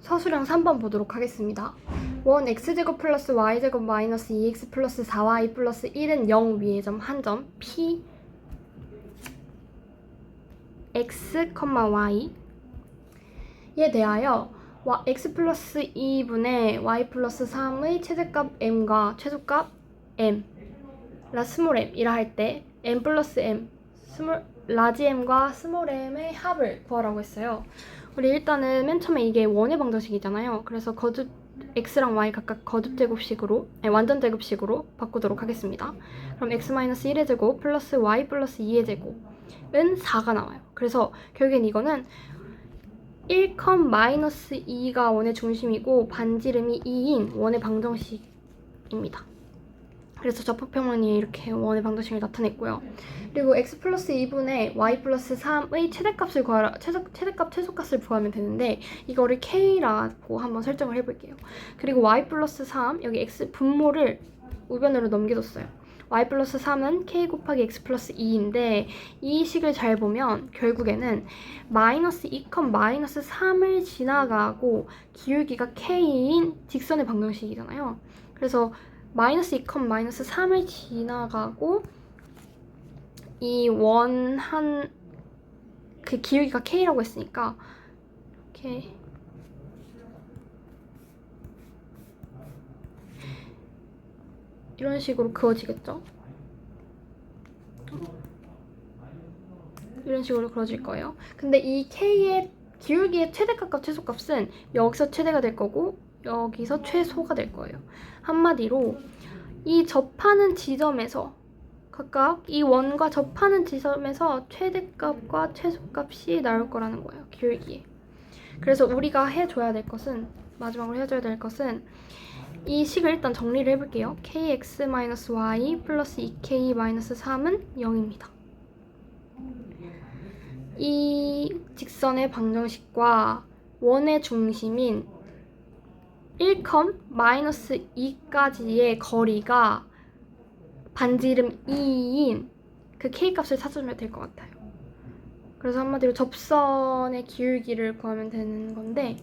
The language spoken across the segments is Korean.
서술형 3번 보도록 하겠습니다. 원 x제곱 플러스 y제곱 마이너스 2x 플러스 4y 플러스 1은 0 위의 점한 점 p x, y 에 대하여 와- x 플러스 2분의 y 플러스 3의 최대값 m과 최소값 m 라 스몰 m이라 할 때 m 플러스 m 스몰 라지 m과 스몰 m의 합을 구하라고 했어요. 우리 일단은 맨 처음에 이게 원의 방정식이잖아요. 그래서 거듭 x랑 y 각각 거듭 제곱식으로 아니, 완전 제곱식으로 바꾸도록 하겠습니다. 그럼 x-1의 제곱 플러스 y 플러스 2의 제곱은 4가 나와요. 그래서 결국엔 이거는 1, 마이너스 2가 원의 중심이고 반지름이 2인 원의 방정식입니다. 그래서 적법평면이 이렇게 원의 방정식을 나타냈고요. 그리고 x 플러스 2분의 y 플러스 3의 최대값을 구하라, 최소, 최대값 최소값을 구하면 되는데 이거를 k라고 한번 설정을 해볼게요. 그리고 y 플러스 3 여기 x 분모를 우변으로 넘겨줬어요. y 플러스 3은 k 곱하기 x 플러스 2인데 이 식을 잘 보면 결국에는 마이너스 2, 마이너스 3을 지나가고 기울기가 k인 직선의 방정식이잖아요. 그래서 마이너스 2, 마이너스 3을 지나가고 이 원 한 그 기울기가 k라고 했으니까 이렇게 이런 식으로 그어지겠죠? 이런 식으로 그어질 거예요. 근데 이 k의 기울기의 최대값과 최소값은 여기서 최대가 될 거고 여기서 최소가 될 거예요. 한마디로 이 접하는 지점에서 각각 이 원과 접하는 지점에서 최대값과 최소값이 나올 거라는 거예요. 기울기에. 그래서 우리가 해줘야 될 것은 마지막으로 해줘야 될 것은 이 식을 일단 정리를 해볼게요. kx-y 플러스 2k-3은 0입니다. 이 직선의 방정식과 원의 중심인 1, 마이너스 2까지의 거리가 반지름 2인 그 k값을 찾으면 될 것 같아요. 그래서 한마디로 접선의 기울기를 구하면 되는 건데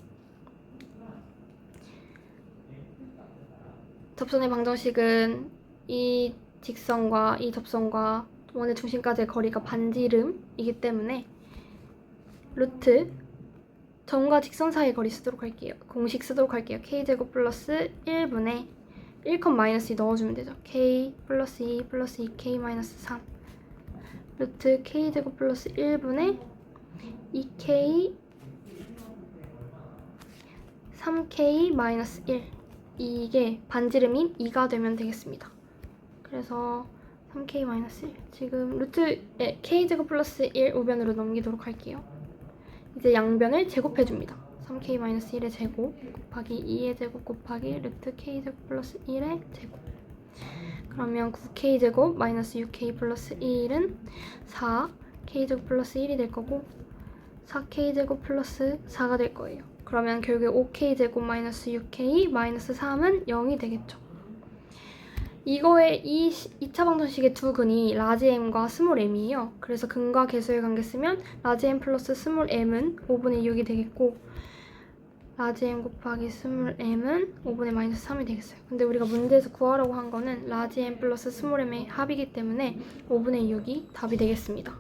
접선의 방정식은 이 직선과 이 접선과 원의 중심까지의 거리가 반지름이기 때문에 루트 점과 직선 사이의 거리 쓰도록 할게요. 공식 쓰도록 할게요. k제곱 플러스 1분의 1, 마이너스 2 넣어주면 되죠. k 플러스 2 플러스 2k 마이너스 3 루트 k제곱 플러스 1분의 2k 3k 마이너스 1 이게 반지름인 2가 되면 되겠습니다. 그래서 3k 마이너스 1 지금 루트 예, k제곱 플러스 1 우변으로 넘기도록 할게요. 이제 양변을 제곱해줍니다. 3k 마이너스 1의 제곱 곱하기 2의 제곱 곱하기 루트 k 제곱 플러스 1의 제곱 그러면 9k 제곱 마이너스 6k 플러스 1은 4 k 제곱 플러스 1이 될 거고 4k 제곱 플러스 4가 될 거예요. 그러면 결국에 5k 제곱 마이너스 6k 마이너스 3은 0이 되겠죠. 이거의 이 2차 방정식의 두 근이 라지 m과 스몰 m이에요. 그래서 근과 계수의 관계 쓰면 라지 m 플러스 스몰 m은 5분의 6이 되겠고 라지 m 곱하기 스몰 m은 5분의 마이너스 3이 되겠어요. 근데 우리가 문제에서 구하라고 한 거는 라지 m 플러스 스몰 m의 합이기 때문에 5분의 6이 답이 되겠습니다.